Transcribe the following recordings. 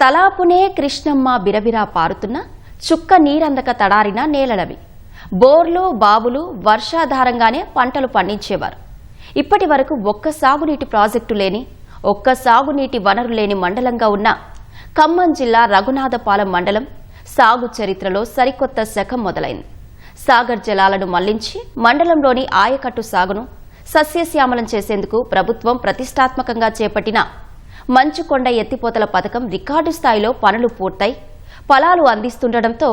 తలాపునే కృష్ణమ్మ బిరబిరా పారుతున్న చుక్క నీరందక తడారిన నేలలవి. బోర్లు బావులు వర్షాధారంగానే పంటలు పండించేవారు. ఇప్పటి వరకు ఒక్క సాగునీటి ప్రాజెక్టు లేని ఒక్క సాగునీటి వనరు లేని మండలంగా ఉన్న ఖమ్మం జిల్లా రఘునాథపాలెం మండలం సాగు చరిత్రలో సరికొత్త శకం మొదలైంది. సాగర్ జలాలను మళ్ళించి మండలంలోని ఆయకట్టు సాగును సస్యశ్యామలం చేసేందుకు ప్రభుత్వం ప్రతిష్టాత్మకంగా చేపట్టిన మంచుకొండ ఎత్తిపోతల పథకం రికార్డు స్థాయిలో పనులు పూర్తయి. ఫలాలు అందిస్తుండటంతో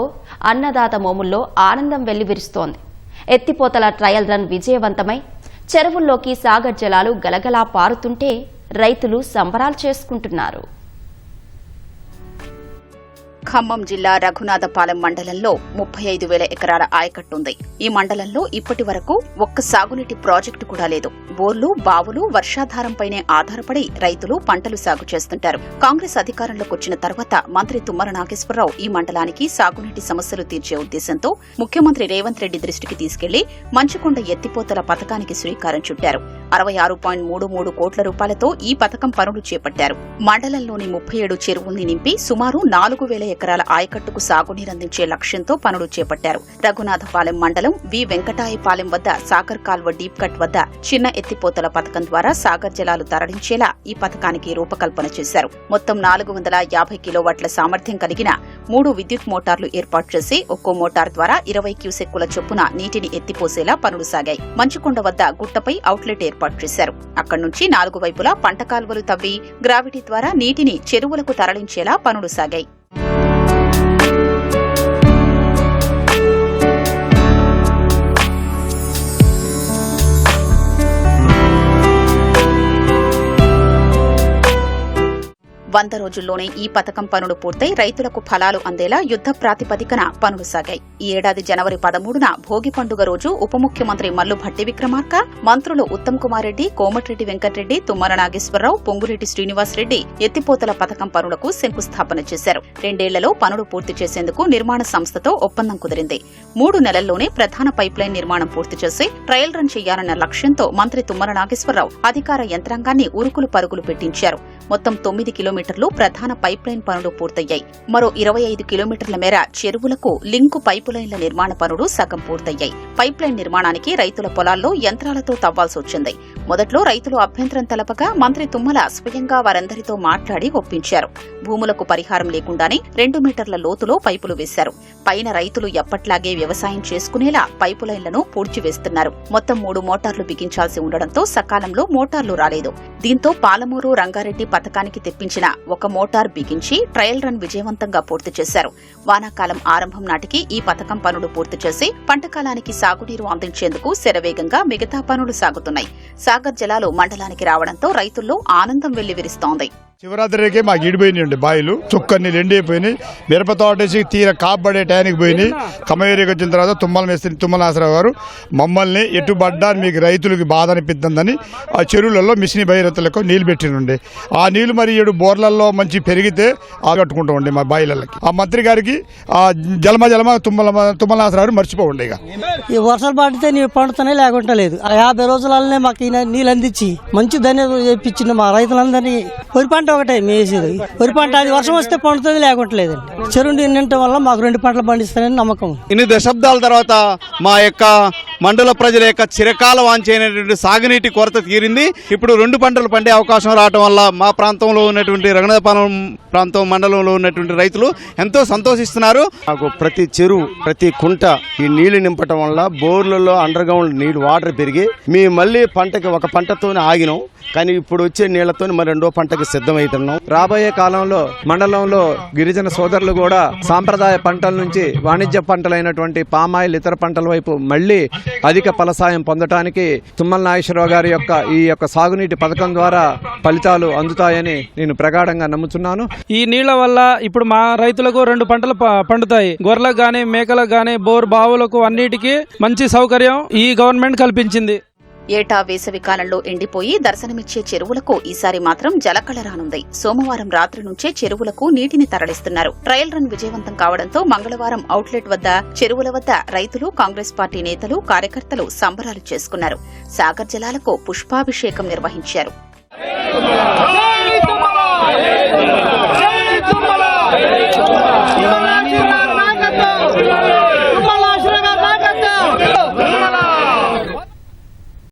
అన్నదాత మోముల్లో ఆనందం వెల్లివిరుస్తోంది. ఎత్తిపోతల ట్రయల్ రన్ విజయవంతమై చెరువుల్లోకి సాగర్ జలాలు గలగలా పారుతుంటే రైతులు సంబరాలు చేసుకుంటున్నారు. ఖమ్మం జిల్లా రఘునాథపాలెం మండలంలో ముప్పై ఐదు వేల ఎకరాల ఆయకట్టుంది. ఈ మండలంలో ఇప్పటి వరకు ఒక్క సాగునీటి ప్రాజెక్టు కూడా లేదు. బోర్లు బావులు వర్షాధారంపైనే ఆధారపడి రైతులు పంటలు సాగు చేస్తుంటారు. కాంగ్రెస్ అధికారంలోకి వచ్చిన తర్వాత మంత్రి తుమ్మల నాగేశ్వరరావు ఈ మండలానికి సాగునీటి సమస్యలు తీర్చే ఉద్దేశంతో ముఖ్యమంత్రి రేవంత్ రెడ్డి దృష్టికి తీసుకెళ్ళి మంచుకొండ ఎత్తిపోతల పథకానికి శ్రీకారం చుట్టారు. అరవై ఆరు పాయింట్ మూడు మూడు కోట్ల రూపాయలతో ఈ పథకం పనులు చేపట్టారు. మండలంలోని ముప్పై ఏడు చెరువుల్ని నింపి సుమారు నాలుగు వేల ఎకరాల ఆయకట్టుకు సాగునీరందించే లక్ష్యంతో పనులు చేపట్టారు. రఘునాథపాలెం మండలం వి వెంకటాయపాలెం వద్ద సాగర్ కాల్వ డీప్ కట్ వద్ద చిన్న ఎత్తిపోతల పథకం ద్వారా సాగర్ జలాలు తరలించేలా ఈ పథకానికి రూపకల్పన చేశారు. మొత్తం నాలుగు వందల యాభై కిలోవాట్ల సామర్థ్యం కలిగిన మూడు విద్యుత్ మోటార్లు ఏర్పాటు చేసి ఒక్కో మోటార్ ద్వారా ఇరవై క్యూసెక్కుల చొప్పున నీటిని ఎత్తిపోసేలా పనులు సాగాయి. మంచుకొండ వద్ద గుట్టపై అవుట్లెట్ ఏర్పాటు చేశారు. అక్కడి నుంచి నాలుగు వైపులా పంట కాలువలు తవ్వి గ్రావిటీ ద్వారా నీటిని చెరువులకు తరలించేలా పనులు సాగాయి. వంద రోజుల్లోనే ఈ పథకం పనులు పూర్తయి రైతులకు ఫలాలు అందేలా యుద్ద ప్రాతిపదికన పనులు సాగాయి. ఈ ఏడాది జనవరి పదమూడున భోగి పండుగ రోజు ఉప ముఖ్యమంత్రి మల్లు భట్టి విక్రమార్క మంత్రులు ఉత్తమ్ కుమార్ రెడ్డి కోమటిరెడ్డి వెంకటరెడ్డి తుమ్మల నాగేశ్వరరావు పొంగురెడ్డి శ్రీనివాసరెడ్డి ఎత్తిపోతల పథకం పనులకు శంకుస్థాపన చేశారు. రెండేళ్ళలో పనులు పూర్తి చేసేందుకు నిర్మాణ సంస్థతో ఒప్పందం కుదిరింది. మూడు నెలల్లోనే ప్రధాన పైప్లైన్ నిర్మాణం పూర్తి చేసి ట్రయల్ రన్ చేయాలన్న లక్ష్యంతో మంత్రి తుమ్మల నాగేశ్వరరావు అధికార యంత్రాంగాన్ని ఉరుకులు పరుగులు పెట్టించారు. మొత్తం తొమ్మిది కిలోమీటర్లు ప్రధాన పైప్లైన్ పనులు పూర్తయ్యాయి. మరో ఇరవై ఐదు కిలోమీటర్ల మేర చెరువులకు లింకు పైపులైన్ల నిర్మాణ పనులు సగం పూర్తయ్యాయి. పైప్లైన్ నిర్మాణానికి రైతుల పొలాల్లో యంత్రాలతో తవ్వాల్సి వచ్చింది. మొదట్లో రైతులు అభ్యంతరం తెలపగా మంత్రి తుమ్మల స్వయంగా వారందరితో మాట్లాడి ఒప్పించారు. భూములకు పరిహారం లేకుండానే రెండు మీటర్ల లోతులో పైపులు వేశారు. పైన రైతులు ఎప్పట్లాగే వ్యవసాయం చేసుకునేలా పైపు లైన్లను పూడ్చివేస్తున్నారు. మొత్తం మూడు మోటార్లు బిగించాల్సి ఉండడంతో సకాలంలో మోటార్లు రాలేదు. దీంతో పాలమూరు రంగారెడ్డి పథకానికి తెప్పించిన ఒక మోటార్ బిగించి ట్రయల్ రన్ విజయవంతంగా పూర్తి చేశారు. వానాకాలం ఆరంభం నాటికి ఈ పథకం పనులు పూర్తి చేసి పంటకాలానికి సాగునీరు అందించేందుకు శరవేగంగా మిగతా పనులు సాగుతున్నాయి. సాగర్ జలాలు మండలానికి రావడంతో రైతుల్లో ఆనందం వెల్లివిరుస్తోంది. శివరాత్రికి మాకు ఈడిపోయినాయి బాయిలు. చుక్కన్ని ఎండిపోయినాయి మిరప తోటేసి తీర కాపబడే టయానికి పోయినాయి. కమేరికి వచ్చిన తర్వాత తుమ్మల మేస్త్రి తుమ్మల నాసరావు గారు మమ్మల్ని ఎటు పడ్డా మీకు రైతులకి బాధ అనిపిద్దందని ఆ చెరువులలో మిషన్ భైరతులకు నీళ్ళు పెట్టినండి. ఆ నీళ్ళు మరి ఏడు బోర్లలో మంచి పెరిగితే ఆగట్టుకుంటూ ఉండే మా బాయిలకి. ఆ మంత్రి గారికి ఆ జలమ జలమ తుమ్మల తుమ్మల నాసరావు గారు మర్చిపోండి ఇక. ఈ వర్షాలు పడితే నీ పండుతనే లేకుండా లేదు. ఆ యాభై రోజులనే మాకు నీళ్ళు అందించి మంచి ధన్యవాదాలు చేయించింది మా రైతులందరినీ. వరి పంట ఒకటే మేసేది వరి పంట అది వర్షం వస్తే పండుతుంది లేకుండా చెరువు నీరు నిండటం వల్ల మాకు రెండు పంటలు పండిస్తానని నమ్మకం. ఇన్ని దశాబ్దాల తర్వాత మా యొక్క మండల ప్రజల యొక్క చిరకాల వాంఛైనటువంటి సాగునీటి కొరత తీరింది. ఇప్పుడు రెండు పంటలు పండే అవకాశం రావడం వల్ల మా ప్రాంతంలో ఉన్నటువంటి రంగనాథపాలెం ప్రాంతం మండలంలో ఉన్నటువంటి రైతులు ఎంతో సంతోషిస్తున్నారు. మాకు ప్రతి చెరువు ప్రతి కుంట ఈ నీళ్ళు నింపటం వల్ల బోర్లలో అండర్ గ్రౌండ్ నీళ్ళు వాటర్ పెరిగి మేము మళ్ళీ పంటకి ఒక పంటతోనే ఆగినాం. కానీ ఇప్పుడు వచ్చే నీళ్ళతో మరి రెండో పంటకి సిద్ధమవుతున్నాం రాబోయే కాలంలో మండలంలో గిరిజన సోదరులు కూడా సాంప్రదాయ పంటల నుంచి వాణిజ్య పంటలైనటువంటి పామాయిల్ ఇతర పంటల వైపు మళ్ళీ అధిక ఫలసాయం పొందటానికి తుమ్మల నాగేశ్వరరావు గారి యొక్క ఈ యొక్క సాగునీటి పథకం ద్వారా ఫలితాలు అందుతాయని నేను ప్రగాఢంగా నమ్ముతున్నాను. ఈ నీళ్ళ వల్ల ఇప్పుడు మా రైతులకు రెండు పంటలు పండుతాయి. గొర్రెలకు గానీ మేకలకు గానీ బోర్ బావులకు అన్నిటికీ మంచి సౌకర్యం ఈ గవర్నమెంట్ కల్పించింది. ఏటా వేసవి కాలంలో ఎండిపోయి దర్శనమిచ్చే చెరువులకు ఈసారి మాత్రం జలకళ రానుంది. సోమవారం రాత్రి నుంచే చెరువులకు నీటిని తరలిస్తున్నారు. ట్రయల్ రన్ విజయవంతం కావడంతో మంగళవారం అవుట్లెట్ వద్ద చెరువుల వద్ద రైతులు కాంగ్రెస్ పార్టీ నేతలు కార్యకర్తలు సంబరాలు చేసుకున్నారు. సాగర్ జలాలకు పుష్పాభిషేకం నిర్వహించారు.